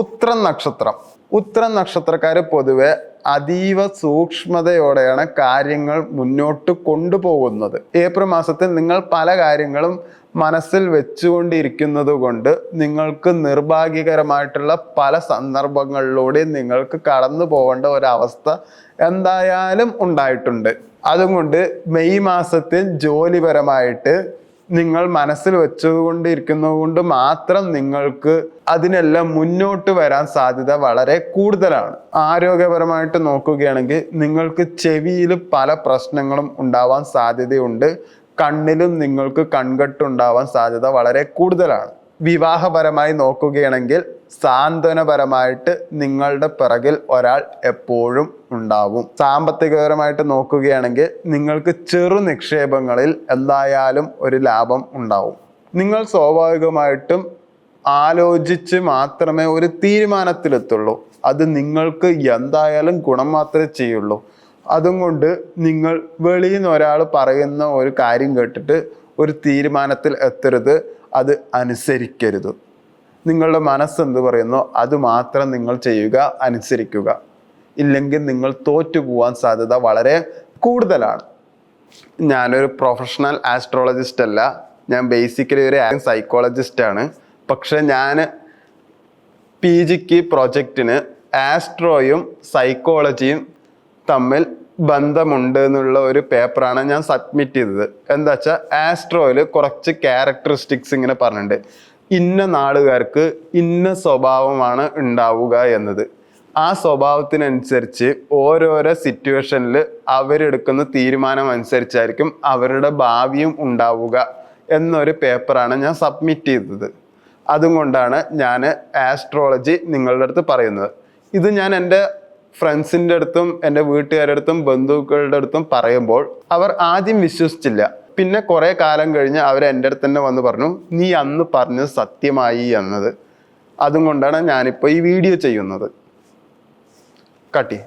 ഉത്രം നക്ഷത്രം ഉത്രം നക്ഷത്രക്കാർ പൊതുവെ അതീവ സൂക്ഷ്മതയോടെയാണ് കാര്യങ്ങൾ മുന്നോട്ട് കൊണ്ടുപോകുന്നത്. ഏപ്രിൽ മാസത്തിൽ നിങ്ങൾ പല കാര്യങ്ങളും മനസ്സിൽ വെച്ചുകൊണ്ടിരിക്കുന്നത് കൊണ്ട് നിങ്ങൾക്ക് നിർഭാഗ്യകരമായിട്ടുള്ള പല സന്ദർഭങ്ങളിലൂടെ നിങ്ങൾക്ക് കടന്നു പോകേണ്ട ഒരവസ്ഥ എന്തായാലും ഉണ്ടായിട്ടുണ്ട്. അതുകൊണ്ട് മെയ് മാസത്തിൽ ജോലിപരമായിട്ട് നിങ്ങൾ മനസ്സിൽ വെച്ചുകൊണ്ടിരിക്കുന്നതുകൊണ്ട് മാത്രം നിങ്ങൾക്ക് അതിനെല്ലാം മുന്നോട്ട് വരാൻ സാധ്യത വളരെ കൂടുതലാണ്. ആരോഗ്യപരമായിട്ട് നോക്കുകയാണെങ്കിൽ നിങ്ങൾക്ക് ചെവിയിൽ പല പ്രശ്നങ്ങളും ഉണ്ടാവാൻ സാധ്യതയുണ്ട്. കണ്ണിലും നിങ്ങൾക്ക് കൺകെട്ടുണ്ടാവാൻ സാധ്യത വളരെ കൂടുതലാണ്. വിവാഹപരമായി നോക്കുകയാണെങ്കിൽ സാന്ത്വനപരമായിട്ട് നിങ്ങളുടെ പിറകിൽ ഒരാൾ എപ്പോഴും ഉണ്ടാവും. സാമ്പത്തികപരമായിട്ട് നോക്കുകയാണെങ്കിൽ നിങ്ങൾക്ക് ചെറു നിക്ഷേപങ്ങളിൽ എന്തായാലും ഒരു ലാഭം ഉണ്ടാവും. നിങ്ങൾ സ്വാഭാവികമായിട്ടും ആലോചിച്ച് മാത്രമേ ഒരു തീരുമാനത്തിലെത്തുള്ളൂ. അത് നിങ്ങൾക്ക് എന്തായാലും ഗുണം മാത്രമേ ചെയ്യുള്ളൂ. അതും കൊണ്ട് നിങ്ങൾ വെളിയിൽ നിന്ന് ഒരാൾ പറയുന്ന ഒരു കാര്യം കേട്ടിട്ട് ഒരു തീരുമാനത്തിൽ എത്തരുത് അത് അനുസരിക്കരുത്. നിങ്ങളുടെ മനസ്സ് എന്ത് പറയുന്നോ? അത് മാത്രം നിങ്ങൾ ചെയ്യുക അനുസരിക്കുക. ഇല്ലെങ്കിൽ നിങ്ങൾ തോറ്റു പോകാൻ സാധ്യത വളരെ കൂടുതലാണ്. ഞാനൊരു പ്രൊഫഷണൽ ആസ്ട്രോളജിസ്റ്റ് അല്ല. ഞാൻ ബേസിക്കലി ഒരു സൈക്കോളജിസ്റ്റ് ആണ്. പക്ഷെ ഞാൻ പി ജിക്ക് പ്രൊജക്റ്റിന് ആസ്ട്രോയും സൈക്കോളജിയും തമ്മിൽ ബന്ധമുണ്ട് എന്നുള്ള ഒരു പേപ്പറാണ് ഞാൻ സബ്മിറ്റ് ചെയ്തത്. എന്താ വെച്ചാൽ ആസ്ട്രോയിൽ കുറച്ച് ക്യാരക്ടറിസ്റ്റിക്സ് ഇങ്ങനെ പറഞ്ഞിട്ടുണ്ട്. ഇന്ന നാളുകാർക്ക് ഇന്ന സ്വഭാവമാണ് ഉണ്ടാവുക എന്നത്. ആ സ്വഭാവത്തിനനുസരിച്ച് ഓരോരോ സിറ്റുവേഷനിൽ അവരെടുക്കുന്ന തീരുമാനം അനുസരിച്ചായിരിക്കും അവരുടെ ഭാവിയും ഉണ്ടാവുക എന്നൊരു പേപ്പറാണ് ഞാൻ സബ്മിറ്റ് ചെയ്തത്. അതുകൊണ്ടാണ് ഞാൻ ആസ്ട്രോളജി നിങ്ങളുടെ അടുത്ത് പറയുന്നത്. ഇത് ഞാൻ എന്റെ ഫ്രണ്ട്സിന്റെ അടുത്തും എന്റെ വീട്ടുകാരുടെ അടുത്തും ബന്ധുക്കളുടെ അടുത്തും പറയുമ്പോൾ അവർ ആദ്യം വിശ്വസിച്ചില്ല. പിന്നെ കുറേ കാലം കഴിഞ്ഞ് അവർ എന്റെ അടുത്ത് തന്നെ വന്ന് പറഞ്ഞു നീ അന്ന് പറഞ്ഞത് സത്യമായി എന്നത്. അതും കൊണ്ടാണ് ഞാനിപ്പോൾ ഈ വീഡിയോ ചെയ്യുന്നത്. കട്ടി